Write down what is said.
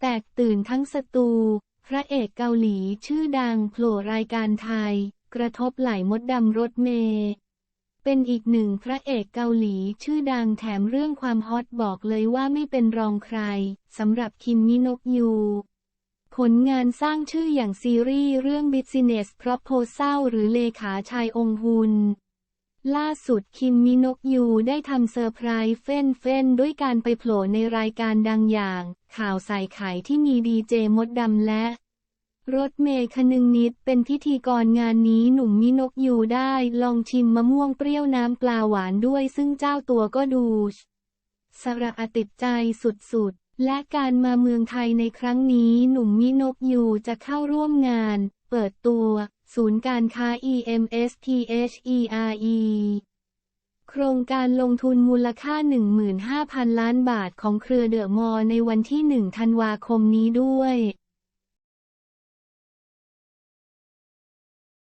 แตกตื่นทั้งสตู พระเอกเกาหลีชื่อดังโผล่รายการไทย กระทบไหลมดดำรถเมย์เป็นอีกหนึ่งพระเอกเกาหลีชื่อดังแถมเรื่องความฮอตบอกเลยว่าไม่เป็นรองใครสำหรับคิมมินกยูผลงานสร้างชื่ออย่างซีรีส์เรื่อง Business Proposal หรือเลขาชายองค์หุน ล่าสุดคิมมินกยูได้ทำเซอร์ไพรส์เฟ้นเฟ้นด้วยการไปโผล่ในรายการดังอย่าง ข่าวใส่ไข่ที่มีดีเจมดดำและ รถเมย์คนึงนิดเป็นพิธีกรงานนี้หนุ่มมินกยูได้ลองชิมมะม่วงเปรี้ยวน้ำปลาหวานด้วยซึ่งเจ้าตัวก็ดูสระอติดใจสุดๆ และการมาเมืองไทยในครั้งนี้หนุ่มมินกยูจะเข้าร่วมงาน เปิดตัว ศูนย์การค้า EMSTHERE โครงการลงทุนมูลค่า 15,000 ล้านบาทของเครือเดอะมอลในวันที่ 1 ธันวาคมนี้ด้วย